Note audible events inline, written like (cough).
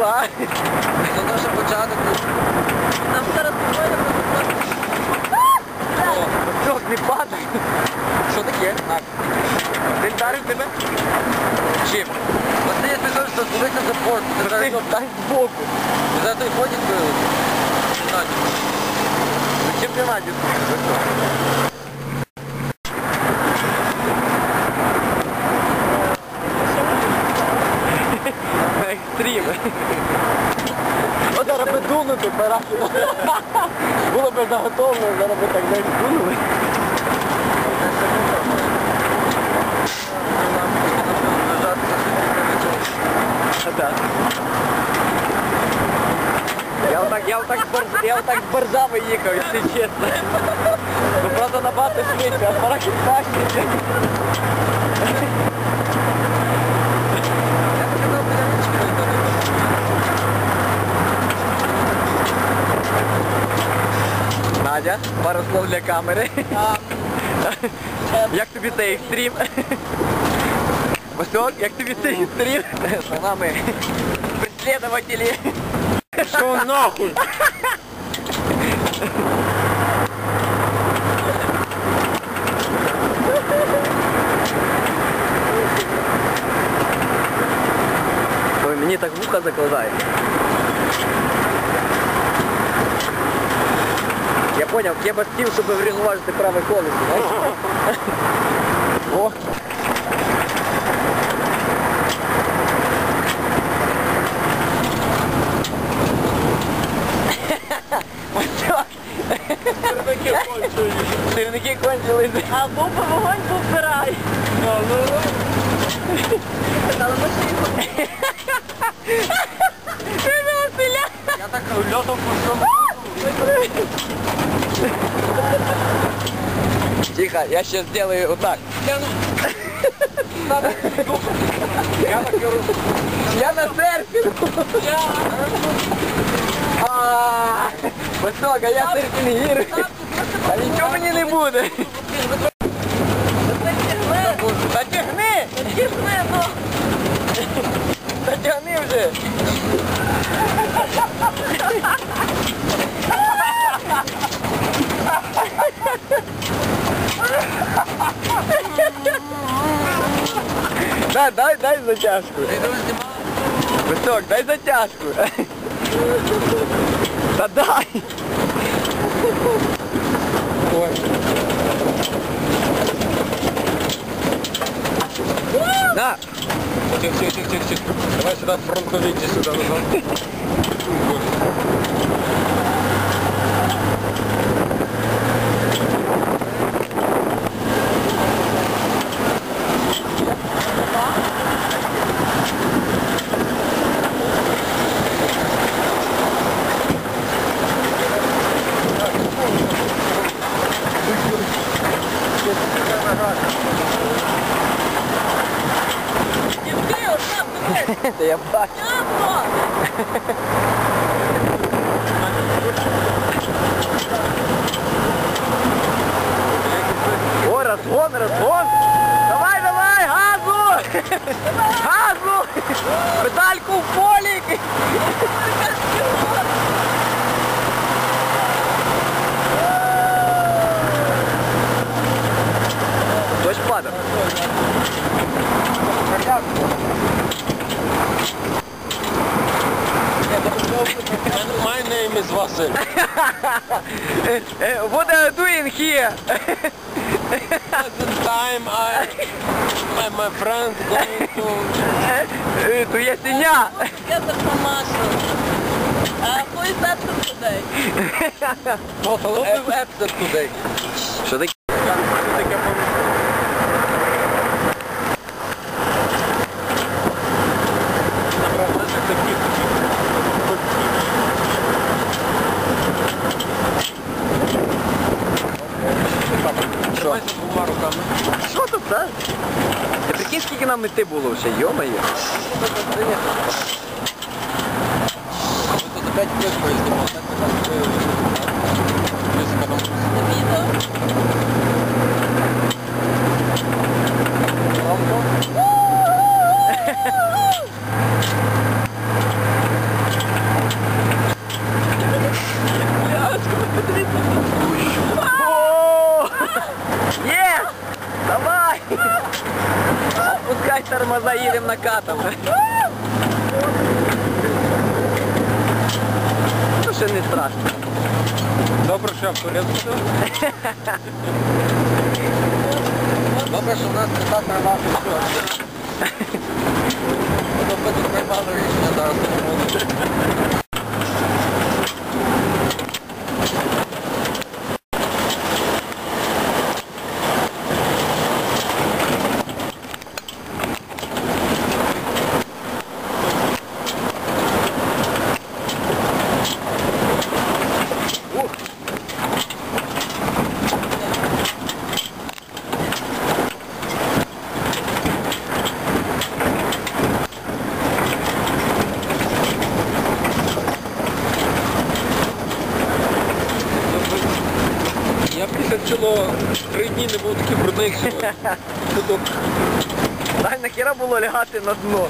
діла? Це наш початок. Нам зараз двоє Чок, не падай. Що таке? Він дарив тебе? Чим? Оце я тобі кажу, що дивися за порт. Ти Ти зараз дай збоку. за той ходить били. Чим ти надіс? Парахи. Було б заготовлено, зараз би так десь дунули. Я отак, я отак, борз- я отак з борзами їхав, якщо чесно. Ну просто набагато швидше, а парахи тащиться. Надя, пару слов для камери. Як тобі цей екстрім? Васьок, як тобі цей екстрім? За нами преследователі. Що нахуй? Ой, мені так вуха закладає. Поняв, я б хотів, щоб врівноважити праве колесо. О! Сірники кончились. Сірники кончились. А був вогонь, був пирай. Казали машину. Я так льотом пішов. Тихо, я сейчас сделаю вот так. Я керую. Я на серфингу. А, Высоко, я серфингирую. А нічого мені не буде. Затягни! Тягни, ну. Затягни вже. Дай, дай, дай затяжку. Висок, дай затяжку. Та дай. На. Тихо, тихо, тихо, тихо, тихо. Давай сюда фронтовики сюда назад. (laughs) Дівки, отак, дивись. Та я бачу. О, разгон, разгон. Давай, давай, газу. Газу. Педальку в полік. Дощ And my name is Vasil. (laughs) what are you doing here? At the time I, my, my friends going to... (laughs) to Yesinya. Get the commercial. Uh, who is absent today? Total absent today. So they... нам іти було вже, йо-моє. Тормоза їдемо накатом. Ще не страшно. Добре, що я в порядку. Добре, що в нас так нормально все. Тут приймали рішення зараз було такі брудний (laughs) кидок. Та нахіра було лягати на дно.